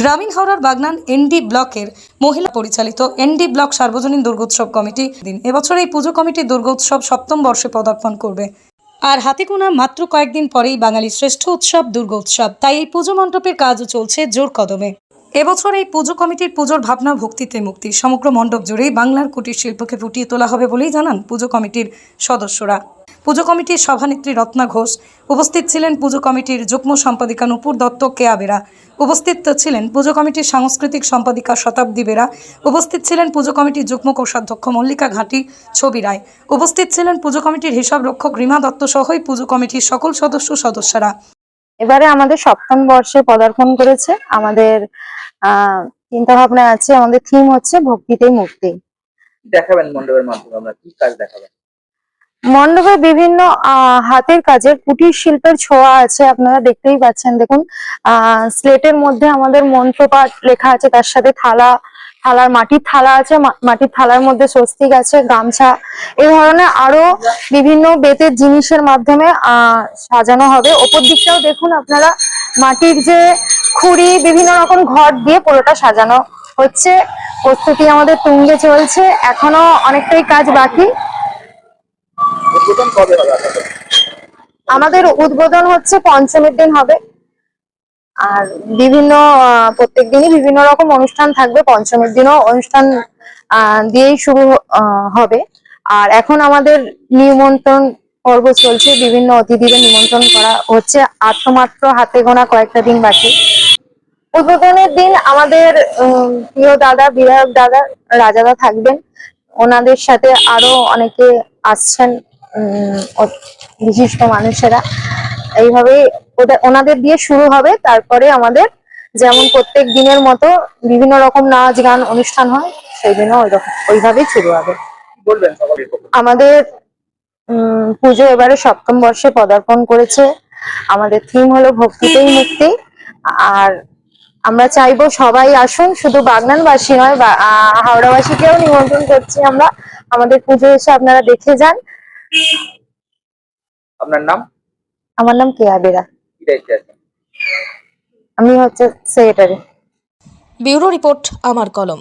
গ্রামীণ হাওড়ার বাগনান এনডি ব্লকের মহিলা পরিচালিত এনডি ব্লক সার্বজনীন দুর্গোৎসব কমিটি দিন। এবছর এই পুজো কমিটি দুর্গোৎসব সপ্তম বর্ষে পদার্পণ করবে। আর হাতে গোনা মাত্র কয়েকদিন পরেই বাঙালির শ্রেষ্ঠ উৎসব দুর্গোৎসব। তাই এই পুজো মণ্ডপের কাজও চলছে জোর কদমে। এবছর এই পুজো কমিটির পুজোর ভাবনা ভক্তিতে মুক্তি। সমগ্র মণ্ডপ জুড়েই বাংলার কুটির শিল্পকে ফুটিয়ে তোলা হবে বলেই জানান পুজো কমিটির সদস্যরা। পুজো কমিটির সভানেত্রী রত্না ঘোষ। উপস্থিত ছিলেন পুজো কমিটির যুগ্ম সম্পাদিকা নুপুর দত্ত কেয়া বেরা উপস্থিত ছিলেন পুজো কমিটির সাংস্কৃতিক সম্পাদিকা শতাব্দী বেরা। উপস্থিত ছিলেন পুজো কমিটির যুগ্ম কোষাধ্যক্ষ মল্লিকা ঘাটি ছবি রায়। উপস্থিত ছিলেন পুজো কমিটির হিসাব রক্ষক রিমা দত্ত সহই পুজো কমিটির সকল সদস্য সদস্যরা। এবারে আমাদের সপ্তম বর্ষে পদার্পণ করেছে। আমাদের আহ চিন্তা ভাবনা আছে আমাদের থিম হচ্ছে ভক্তিতেই মুক্তি। দেখাবেন মণ্ডপের মাধ্যমে? আমরা কি কাজ দেখাবেন? মণ্ডপে বিভিন্ন হাতের কাজের কুটির শিল্পের ছোঁয়া আছে, আপনারা দেখতেই পাচ্ছেন। দেখুন স্লেটের মধ্যে আমাদের মন্ত্রপাঠ লেখা আছে, তার সাথে থালা, থালার মাটির থালা আছে মাটির থালার মধ্যে স্বস্তিক আছে, গামছা। এই ধরনের আরও বিভিন্ন বেতের জিনিসের মাধ্যমে সাজানো হবে। ওপর দিকটাও দেখুন আপনারা, মাটির যে খুঁড়ি, বিভিন্ন রকম ঘর দিয়ে পুরোটা সাজানো হচ্ছে। প্রস্তুতি আমাদের তুঙ্গে চলছে। এখনও অনেকটাই কাজ বাকি। উদ্বোধন কবে হবে আমাদের উদ্বোধন হচ্ছে পঞ্চমীর দিন হবে। আর বিভিন্ন প্রত্যেক দিনই বিভিন্ন রকম অনুষ্ঠান থাকবে। পঞ্চমীর দিনও অনুষ্ঠান দিয়েই শুরু হবে। আর এখন আমাদের নিমন্ত্রণ পর্ব চলছে। বিভিন্ন অতিথিদের নিমন্ত্রণ করা হচ্ছে। আত্মমাত্র হাতে গোনা কয়েকটা দিন বাকি। উদ্বোধনের দিন আমাদের প্রিয় দাদা, বিধায়ক দাদা, রাজাদা থাকবেন। ওনাদের সাথে আরও অনেকে আসছেন। বিশিষ্ট মানুষেরা। এইভাবেই ওদের ওনাদের দিয়ে শুরু হবে। তারপরে আমাদের যেমন প্রত্যেক দিনের মতো বিভিন্ন রকম নাচ গান অনুষ্ঠান হয় সেই দিনও ওই ওইভাবেই শুরু হবে? আমাদের পুজো এবারে সপ্তম বর্ষে পদার্পণ করেছে। আমাদের থিম হলো ভক্তিতেই মুক্তি। আর আমরা চাইব সবাই আসুন শুধু বাগনানবাসী নয় হাওড়াবাসীকেও নিমন্ত্রণ করছি আমরা। আমাদের পুজো এসে আপনারা দেখে যান। আপনার নাম? আমার নাম কেয়া বেরা। কি দায়িত্বে আছেন? আমি হচ্ছে সেক্রেটারি ব্যুরো রিপোর্ট আমার কলম।